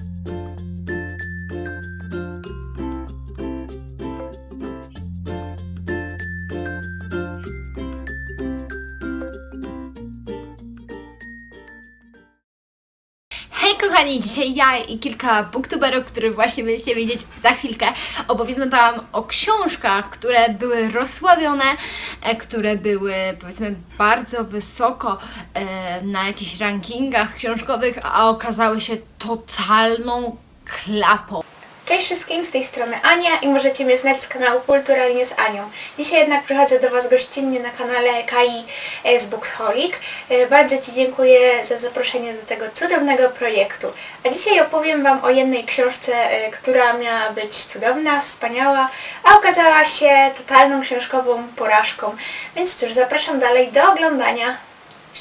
thank you kochani, dzisiaj ja i kilka booktuberów, których właśnie będziecie wiedzieć za chwilkę, opowiem Wam o książkach, które były rozsławione, e, które były powiedzmy bardzo wysoko e, na jakichś rankingach książkowych, a okazały się totalną klapą. Cześć wszystkim, z tej strony Ania i możecie mnie znać z kanału Kulturalnie z Anią. Dzisiaj jednak przychodzę do Was gościnnie na kanale Kai z Booksholic. E, Bardzo Ci dziękuję za zaproszenie do tego cudownego projektu. A dzisiaj opowiem Wam o jednej książce, e, która miała być cudowna, wspaniała, a okazała się totalną książkową porażką. Więc cóż, zapraszam dalej do oglądania.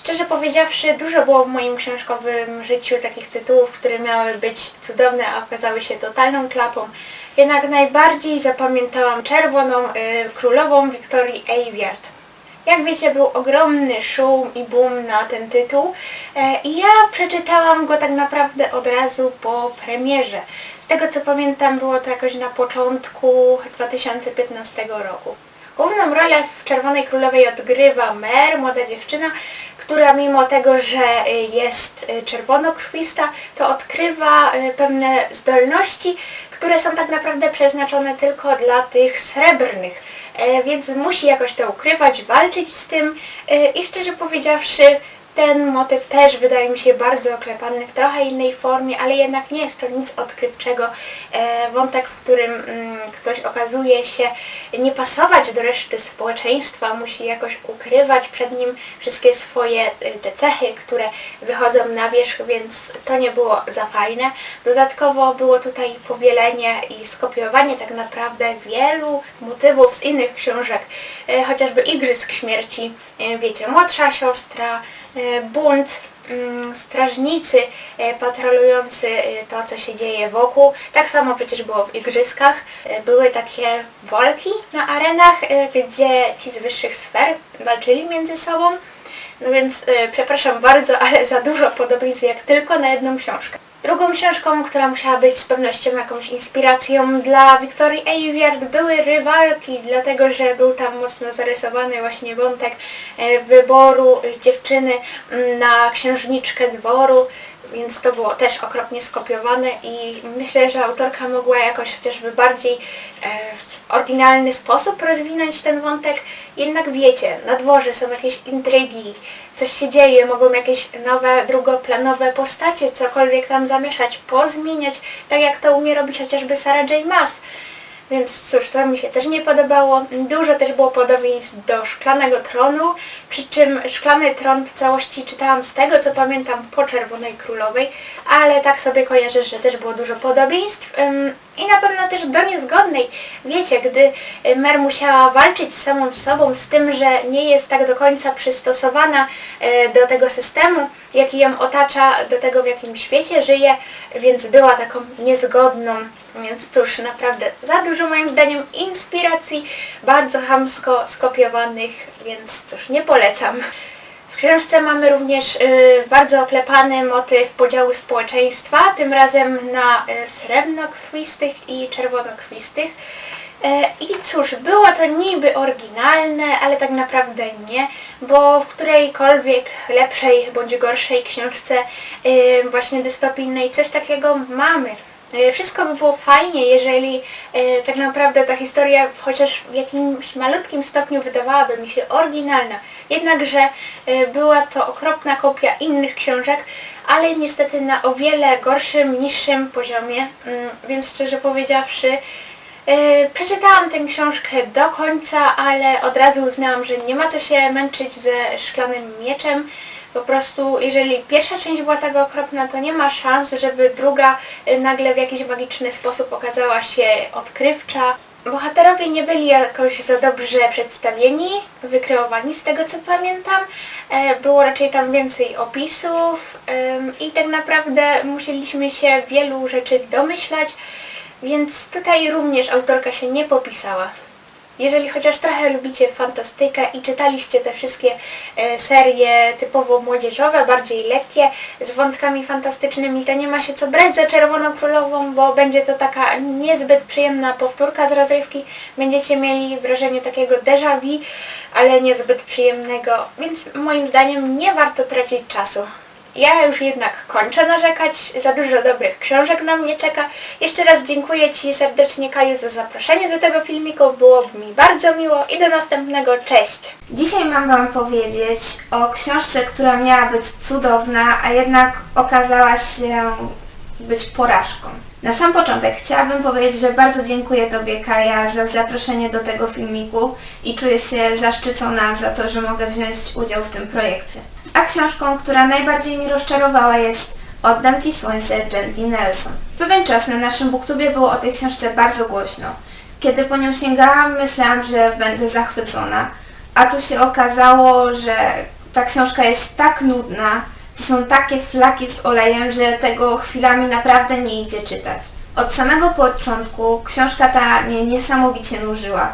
Szczerze powiedziawszy, dużo było w moim książkowym życiu takich tytułów, które miały być cudowne, a okazały się totalną klapą. Jednak najbardziej zapamiętałam Czerwoną y, Królową Wiktorii Eywiard. Jak wiecie, był ogromny szum i boom na ten tytuł e, i ja przeczytałam go tak naprawdę od razu po premierze. Z tego co pamiętam, było to jakoś na początku 2015 roku. Główną rolę w Czerwonej Królowej odgrywa Mer, młoda dziewczyna, która mimo tego, że y, jest y, czerwonokrwista, to odkrywa y, pewne zdolności, które są tak naprawdę przeznaczone tylko dla tych srebrnych. E, Więc musi jakoś to ukrywać, walczyć z tym i szczerze powiedziawszy, ten motyw też wydaje mi się bardzo oklepany w trochę innej formie, ale jednak nie jest to nic odkrywczego. E, wątek, w którym mm, ktoś okazuje się nie pasować do reszty społeczeństwa, musi jakoś ukrywać przed nim wszystkie swoje e, te cechy, które wychodzą na wierzch, więc to nie było za fajne. Dodatkowo było tutaj powielenie i skopiowanie tak naprawdę wielu motywów z innych książek, e, chociażby Igrzysk Śmierci, wiecie, młodsza siostra, bunt, mm, strażnicy e, patrolujący e, to, co się dzieje wokół. Tak samo przecież było w igrzyskach. E, Były takie walki na arenach, e, gdzie ci z wyższych sfer walczyli między sobą. No więc e, przepraszam bardzo, ale za dużo podobieństw jak tylko na jedną książkę. Drugą książką, która musiała być z pewnością jakąś inspiracją dla Wiktorii Eywiard były Rywalki, dlatego że był tam mocno zarysowany właśnie wątek e, wyboru e, dziewczyny na księżniczkę dworu, więc to było też okropnie skopiowane i myślę, że autorka mogła jakoś chociażby bardziej e, w oryginalny sposób rozwinąć ten wątek. Jednak wiecie, na dworze są jakieś intrygi, coś się dzieje, mogą jakieś nowe, drugoplanowe postacie, cokolwiek tam zamieszać, pozmieniać, tak jak to umie robić chociażby Sarah J. Maas. Więc cóż, to mi się też nie podobało. Dużo też było podobieństw do Szklanego Tronu, przy czym Szklany Tron w całości czytałam z tego, co pamiętam po Czerwonej Królowej, ale tak sobie kojarzę, że też było dużo podobieństw i na pewno też do niezgodnej. Wiecie, gdy y, Mer musiała walczyć z samą sobą, z tym, że nie jest tak do końca przystosowana y, do tego systemu, jaki ją otacza, do tego w jakim świecie żyje, więc była taką niezgodną więc cóż, naprawdę za dużo moim zdaniem inspiracji, bardzo chamsko skopiowanych, więc cóż, nie polecam. W książce mamy również y, bardzo oklepany motyw podziału społeczeństwa, tym razem na y, srebrnokrwistych i czerwonokrwistych. E, I cóż, było to niby oryginalne, ale tak naprawdę nie, bo w którejkolwiek lepszej bądź gorszej książce y, właśnie dystopijnej coś takiego mamy. E, Wszystko by było fajnie, jeżeli e, tak naprawdę ta historia chociaż w jakimś malutkim stopniu wydawałaby mi się oryginalna. Jednakże e, była to okropna kopia innych książek, ale niestety na o wiele gorszym, niższym poziomie, mm, więc szczerze powiedziawszy, przeczytałam tę książkę do końca, ale od razu uznałam, że nie ma co się męczyć ze szklanym mieczem. Po prostu, jeżeli pierwsza część była tak okropna, to nie ma szans, żeby druga y, nagle w jakiś magiczny sposób okazała się odkrywcza. Bohaterowie nie byli jakoś za dobrze przedstawieni, wykreowani z tego co pamiętam. E, Było raczej tam więcej opisów i tak naprawdę musieliśmy się wielu rzeczy domyślać, więc tutaj również autorka się nie popisała. Jeżeli chociaż trochę lubicie fantastykę i czytaliście te wszystkie e, serie typowo młodzieżowe, bardziej lekkie, z wątkami fantastycznymi, to nie ma się co brać za Czerwoną Królową, bo będzie to taka niezbyt przyjemna powtórka z rozrywki. Będziecie mieli wrażenie takiego déjà vu, ale niezbyt przyjemnego, więc moim zdaniem nie warto tracić czasu. Ja już jednak kończę narzekać, za dużo dobrych książek na mnie czeka. Jeszcze raz dziękuję Ci serdecznie Kaju za zaproszenie do tego filmiku, byłoby mi bardzo miło i do następnego, cześć! Dzisiaj mam Wam powiedzieć o książce, która miała być cudowna, a jednak okazała się być porażką. Na sam początek chciałabym powiedzieć, że bardzo dziękuję Tobie Kaja za zaproszenie do tego filmiku i czuję się zaszczycona za to, że mogę wziąć udział w tym projekcie. A książką, która najbardziej mi rozczarowała jest Oddam Ci Słońce Jenny Nelson. Pewien czas na naszym booktubie było o tej książce bardzo głośno. Kiedy po nią sięgałam, myślałam, że będę zachwycona. A tu się okazało, że ta książka jest tak nudna, są takie flaki z olejem, że tego chwilami naprawdę nie idzie czytać. Od samego początku książka ta mnie niesamowicie nużyła.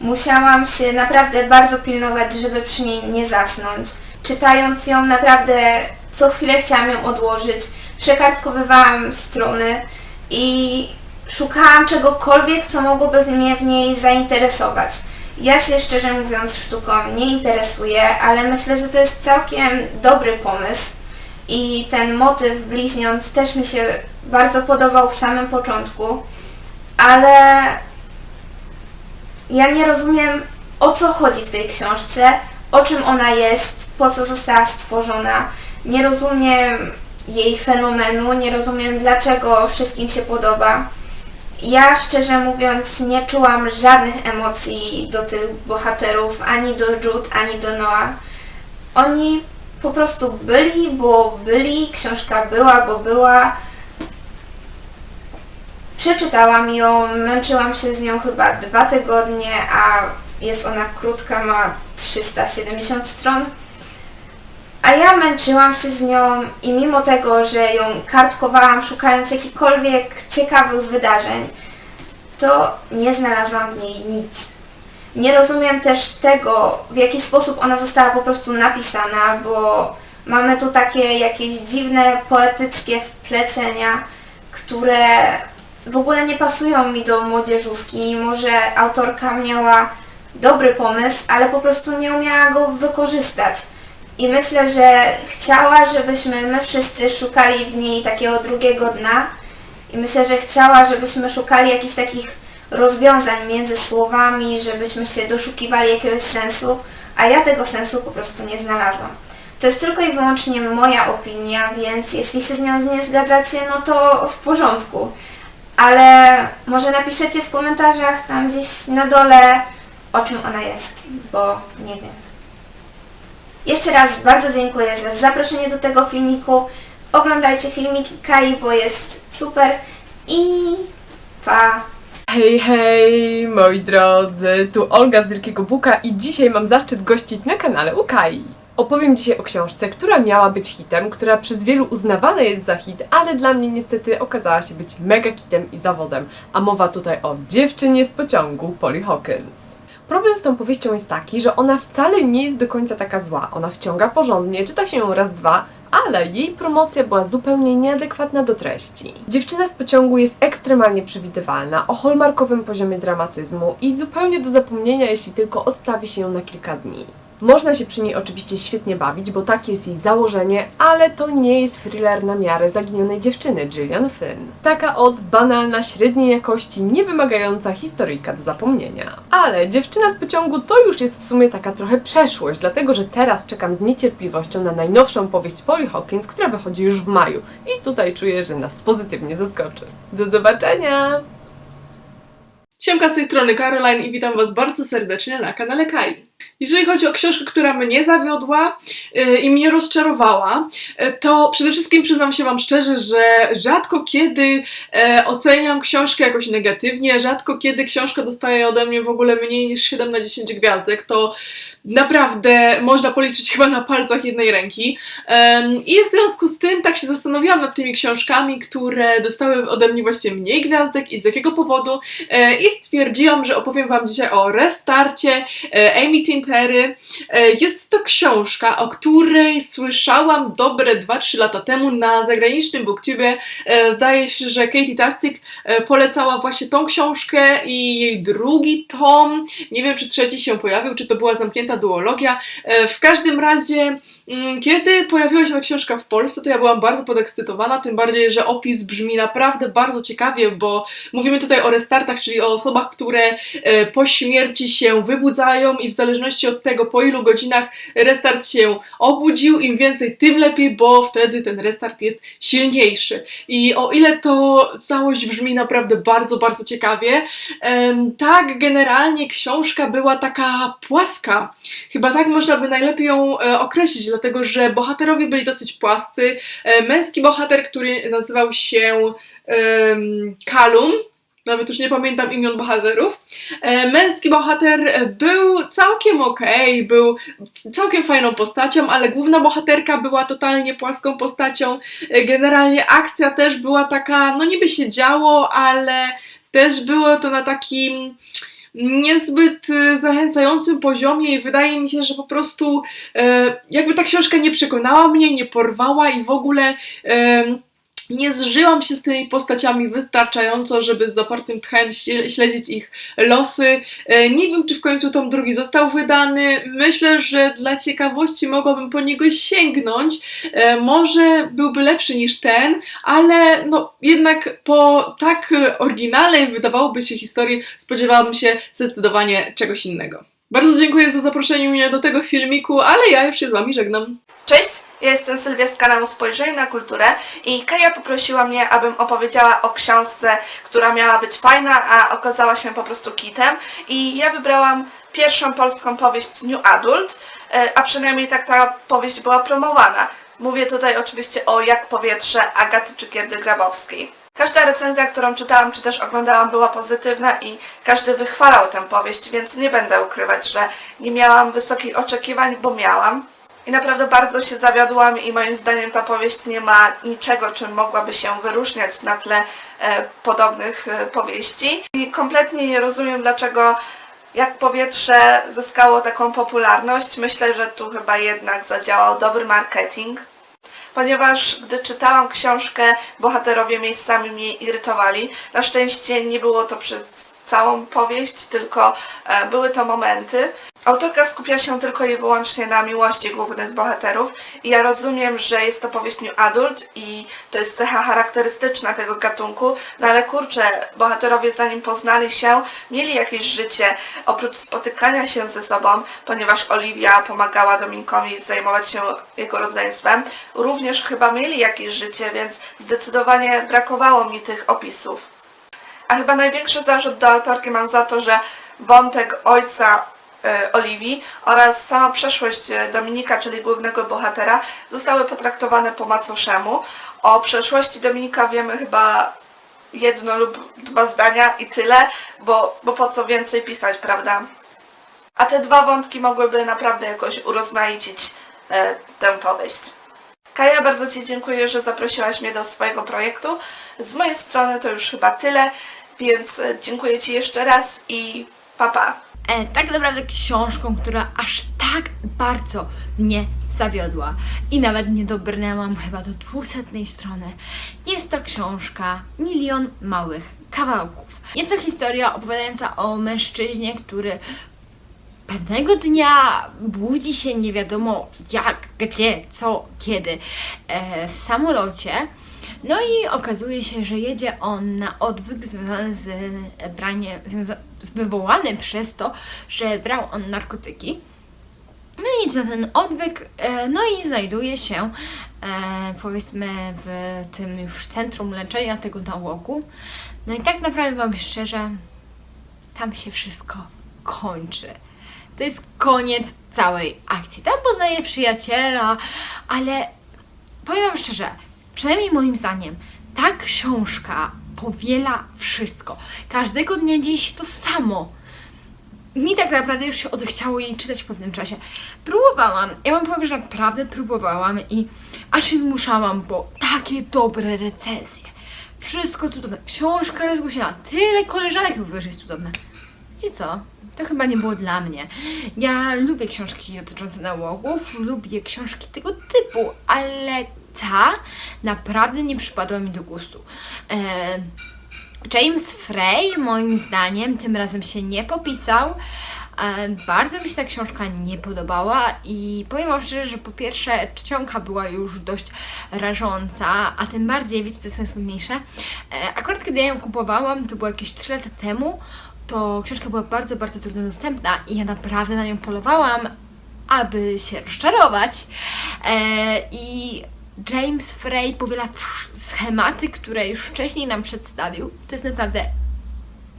Musiałam się naprawdę bardzo pilnować, żeby przy niej nie zasnąć. Czytając ją naprawdę co chwilę chciałam ją odłożyć, przekartkowywałam strony i szukałam czegokolwiek, co mogłoby mnie w niej zainteresować. Ja się szczerze mówiąc sztuką nie interesuję, ale myślę, że to jest całkiem dobry pomysł i ten motyw bliźniąt też mi się bardzo podobał w samym początku, ale ja nie rozumiem o co chodzi w tej książce, o czym ona jest, po co została stworzona. Nie rozumiem jej fenomenu, nie rozumiem dlaczego wszystkim się podoba. Ja szczerze mówiąc nie czułam żadnych emocji do tych bohaterów, ani do Jude, ani do Noah. Oni po prostu byli, bo byli, książka była, bo była. Przeczytałam ją, męczyłam się z nią chyba dwa tygodnie, a jest ona krótka, ma 370 stron. A ja męczyłam się z nią i mimo tego, że ją kartkowałam szukając jakichkolwiek ciekawych wydarzeń, to nie znalazłam w niej nic. Nie rozumiem też tego, w jaki sposób ona została po prostu napisana, bo mamy tu takie jakieś dziwne, poetyckie wplecenia, które w ogóle nie pasują mi do młodzieżówki. Może autorka miała dobry pomysł, ale po prostu nie umiała go wykorzystać. I myślę, że chciała, żebyśmy my wszyscy szukali w niej takiego drugiego dna. I myślę, że chciała, żebyśmy szukali jakichś takich rozwiązań między słowami, żebyśmy się doszukiwali jakiegoś sensu, a ja tego sensu po prostu nie znalazłam. To jest tylko i wyłącznie moja opinia, więc jeśli się z nią nie zgadzacie, no to w porządku. Ale może napiszecie w komentarzach tam gdzieś na dole, o czym ona jest, bo nie wiem. Jeszcze raz bardzo dziękuję za zaproszenie do tego filmiku. Oglądajcie filmiki Kai, bo jest super i pa! Hej, hej, moi drodzy, tu Olga z Wielkiego Buka i dzisiaj mam zaszczyt gościć na kanale Ukai. Opowiem dzisiaj o książce, która miała być hitem, która przez wielu uznawana jest za hit, ale dla mnie niestety okazała się być mega hitem i zawodem. A mowa tutaj o dziewczynie z pociągu Polly Hawkins. Problem z tą powieścią jest taki, że ona wcale nie jest do końca taka zła. Ona wciąga porządnie, czyta się ją raz, dwa, ale jej promocja była zupełnie nieadekwatna do treści. Dziewczyna z pociągu jest ekstremalnie przewidywalna, o hallmarkowym poziomie dramatyzmu i zupełnie do zapomnienia, jeśli tylko odstawi się ją na kilka dni. Można się przy niej oczywiście świetnie bawić, bo takie jest jej założenie, ale to nie jest thriller na miarę zaginionej dziewczyny Gillian Flynn. Taka od banalna, średniej jakości, niewymagająca historyjka do zapomnienia. Ale dziewczyna z pociągu to już jest w sumie taka trochę przeszłość, dlatego że teraz czekam z niecierpliwością na najnowszą powieść Polly Hawkins, która wychodzi już w maju. I tutaj czuję, że nas pozytywnie zaskoczy. Do zobaczenia! Siemka z tej strony Caroline i witam Was bardzo serdecznie na kanale Kai. Jeżeli chodzi o książkę, która mnie zawiodła yy, i mnie rozczarowała, yy, to przede wszystkim przyznam się Wam szczerze, że rzadko kiedy yy, oceniam książkę jakoś negatywnie, rzadko kiedy książka dostaje ode mnie w ogóle mniej niż 7 na 10 gwiazdek, to naprawdę można policzyć chyba na palcach jednej ręki. I w związku z tym tak się zastanawiałam nad tymi książkami, które dostały ode mnie właśnie mniej gwiazdek i z jakiego powodu. E, I stwierdziłam, że opowiem Wam dzisiaj o restarcie e, Amy Tintery. E, Jest to książka, o której słyszałam dobre 2-3 lata temu na zagranicznym booktubie. E, Zdaje się, że Katie Tastic e, polecała właśnie tą książkę i jej drugi tom. Nie wiem, czy trzeci się pojawił, czy to była zamknięta duologia. W każdym razie, mm, kiedy pojawiła się ta książka w Polsce, to ja byłam bardzo podekscytowana, tym bardziej, że opis brzmi naprawdę bardzo ciekawie, bo mówimy tutaj o restartach, czyli o osobach, które po śmierci się wybudzają i w zależności od tego, po ilu godzinach restart się obudził, im więcej, tym lepiej, bo wtedy ten restart jest silniejszy. I o ile to całość brzmi naprawdę bardzo, bardzo ciekawie, tak generalnie książka była taka płaska. Chyba tak można by najlepiej ją e, określić, dlatego że bohaterowie byli dosyć płascy. E, męski bohater, który nazywał się Kalum, nawet już nie pamiętam imion bohaterów. E, męski bohater był całkiem okej, był całkiem fajną postacią, ale główna bohaterka była totalnie płaską postacią. E, generalnie akcja też była taka, no niby się działo, ale też było to na takim niezbyt e, zachęcającym poziomie i wydaje mi się, że po prostu jakby ta książka nie przekonała mnie, nie porwała i w ogóle nie zżyłam się z tymi postaciami wystarczająco, żeby z zapartym tchem śle- śledzić ich losy. E, Nie wiem, czy w końcu tom drugi został wydany. Myślę, że dla ciekawości mogłabym po niego sięgnąć. E, Może byłby lepszy niż ten, ale no jednak po tak oryginalnej wydawałoby się historii spodziewałabym się zdecydowanie czegoś innego. Bardzo dziękuję za zaproszenie mnie do tego filmiku, ale ja już się z Wami żegnam. Cześć, ja jestem Sylwia z kanału Spojrzenie na Kulturę i Kaja poprosiła mnie, abym opowiedziała o książce, która miała być fajna, a okazała się po prostu kitem i ja wybrałam pierwszą polską powieść New Adult, e, a przynajmniej tak ta powieść była promowana. Mówię tutaj oczywiście o Jak powietrze Agaty Czykierdy Grabowskiej. Każda recenzja, którą czytałam czy też oglądałam była pozytywna i każdy wychwalał tę powieść, więc nie będę ukrywać, że nie miałam wysokich oczekiwań, bo miałam. I naprawdę bardzo się zawiodłam i moim zdaniem ta powieść nie ma niczego, czym mogłaby się wyróżniać na tle e, podobnych e, powieści. I kompletnie nie rozumiem, dlaczego jak powietrze zyskało taką popularność. Myślę, że tu chyba jednak zadziałał dobry marketing. Ponieważ gdy czytałam książkę, bohaterowie miejscami mnie irytowali. Na szczęście nie było to przez całą powieść, tylko e, były to momenty. Autorka skupia się tylko i wyłącznie na miłości głównych bohaterów i ja rozumiem, że jest to powieść new adult i to jest cecha charakterystyczna tego gatunku, no ale kurczę, bohaterowie zanim poznali się, mieli jakieś życie, oprócz spotykania się ze sobą, ponieważ Oliwia pomagała Dominikowi zajmować się jego rodzeństwem, również chyba mieli jakieś życie, więc zdecydowanie brakowało mi tych opisów. A chyba największy zarzut do autorki mam za to, że wątek ojca e, Oliwii oraz sama przeszłość e, Dominika, czyli głównego bohatera, zostały potraktowane po macoszemu. O przeszłości Dominika wiemy chyba jedno lub dwa zdania i tyle, bo, bo po co więcej pisać, prawda? A te dwa wątki mogłyby naprawdę jakoś urozmaicić e, tę powieść. Kaja, bardzo Ci dziękuję, że zaprosiłaś mnie do swojego projektu. Z mojej strony to już chyba tyle, więc e, dziękuję Ci jeszcze raz i papa. Pa. E, tak naprawdę książką, która aż tak bardzo mnie zawiodła i nawet nie dobrnęłam chyba do 200 strony. Jest to książka Milion Małych Kawałków. Jest to historia opowiadająca o mężczyźnie, który pewnego dnia budzi się nie wiadomo jak, gdzie, co, kiedy e, w samolocie. No i okazuje się, że jedzie on na odwyk związany z związa- z wywołany przez to, że brał on narkotyki. No i jedzie na ten odwyk, e, no i znajduje się e, powiedzmy w tym już centrum leczenia tego nałogu. No i tak naprawdę Wam szczerze, tam się wszystko kończy. To jest koniec całej akcji. Tam poznaje przyjaciela, ale powiem Wam szczerze, przynajmniej moim zdaniem, ta książka powiela wszystko. Każdego dnia dzieje się to samo. mi tak naprawdę już się odechciało jej czytać w pewnym czasie. Próbowałam, ja wam powiem, że naprawdę próbowałam i aż się zmuszałam, bo takie dobre recenzje. Wszystko cudowne. Książka rozgłośniona. Tyle koleżanek mówi, że jest cudowna. Wiecie co? To chyba nie było dla mnie. Ja lubię książki dotyczące nałogów, lubię książki tego typu, ale ta naprawdę nie przypadła mi do gustu. E, James Frey moim zdaniem tym razem się nie popisał. E, Bardzo mi się ta książka nie podobała i powiem Wam szczerze, że po pierwsze czcionka była już dość rażąca, a tym bardziej, wiecie co jest najsmutniejsze? E, Akurat kiedy ja ją kupowałam, to było jakieś 3 lata temu, to książka była bardzo, bardzo trudno dostępna i ja naprawdę na nią polowałam, aby się rozczarować. I James Frey powiela schematy, które już wcześniej nam przedstawił. To jest naprawdę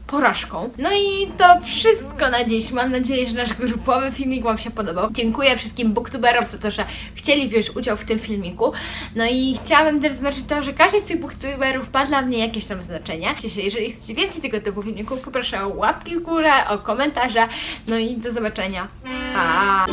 porażką. No i to wszystko na dziś. Mam nadzieję, że nasz grupowy filmik Wam się podobał. Dziękuję wszystkim booktuberom za to, że chcieli wziąć udział w tym filmiku. No i chciałabym też zaznaczyć to, że każdy z tych booktuberów ma dla mnie jakieś tam znaczenie. Jeżeli chcecie więcej tego typu filmików, poproszę o łapki w górę, o komentarze. No i do zobaczenia. Pa!